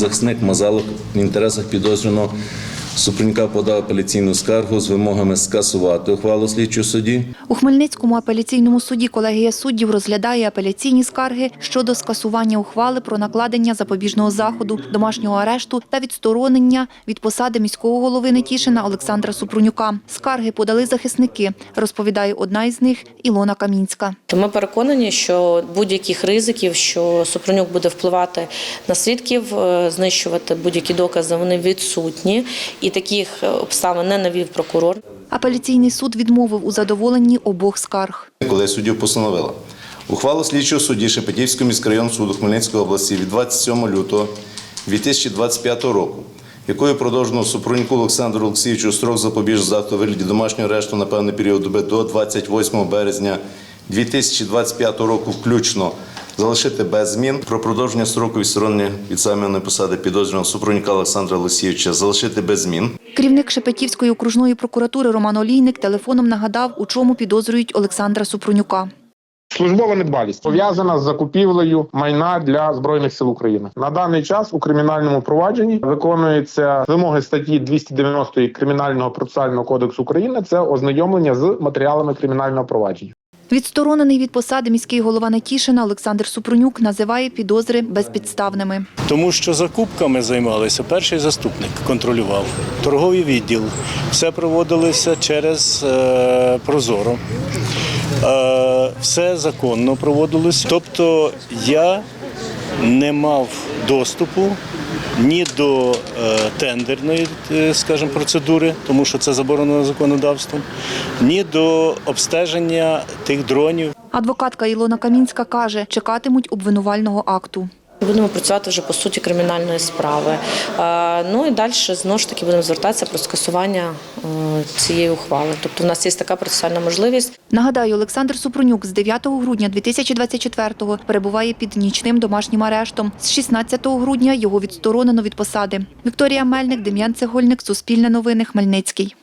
захисник Мазалок в інтересах підозрюваного Супрунька подав апеляційну скаргу з вимогами скасувати ухвалу слідчого судді. У Хмельницькому апеляційному суді колегія суддів розглядає апеляційні скарги щодо скасування ухвали про накладення запобіжного заходу, домашнього арешту та відсторонення від посади міського голови Нетішина Олександра Супрунюка. Скарги подали захисники, розповідає одна із них Ілона Камінська. Ми переконані, що будь-яких ризиків, що Супрунюк буде впливати на свідків, е, знищувати будь-які докази, вони відсутні. І таких е, обставин не навів прокурор. Апеляційний суд відмовив у задоволенні обох скарг. коли суддів постановила. Ухвалу слідчого судді Шепетівського міськрайонного суду Хмельницької області від 27 лютого 2025 року, якою продовжено Супруньку Олександру Олексійовичу строк запобіжного заходу вигляді домашнього арешту на певний період доби до 28 березня 2025 року включно залишити без змін про продовження строку відсторонення від займаної посади підозрюваного Супрунька Олександра Олексійовича залишити без змін. Керівник Шепетівської окружної прокуратури Роман Олійник телефоном нагадав, у чому підозрюють Олександра Супрунюка. Службова недбалість пов'язана з закупівлею майна для збройних сил України. На даний час у кримінальному провадженні виконуються вимоги статті 290 Кримінального процесуального кодексу України. Це ознайомлення з матеріалами кримінального провадження. Відсторонений від посади міський голова Нетішина Олександр Супрунюк називає підозри безпідставними. Тому що закупками займалися перший заступник, контролював торговий відділ. Все проводилося через е, Прозоро. Е, все законно проводилось. Тобто я не мав доступу ні до е, тендерної, е, скажімо, процедури, тому що це заборонено законодавством, ні до обстеження тих дронів. Адвокатка Ілона Камінська каже, чекатимуть обвинувального акту. Будемо працювати вже по суті кримінальної справи. Е, Ну і далі знову ж таки будемо звертатися про скасування е, цієї ухвали. Тобто, в нас є така процесуальна можливість. Нагадаю, Олександр Супрунюк з 9 грудня 2024-го перебуває під нічним домашнім арештом. З 16 грудня його відсторонено від посади. Вікторія Мельник, Дем'ян Цегольник, Суспільне новини, Хмельницький.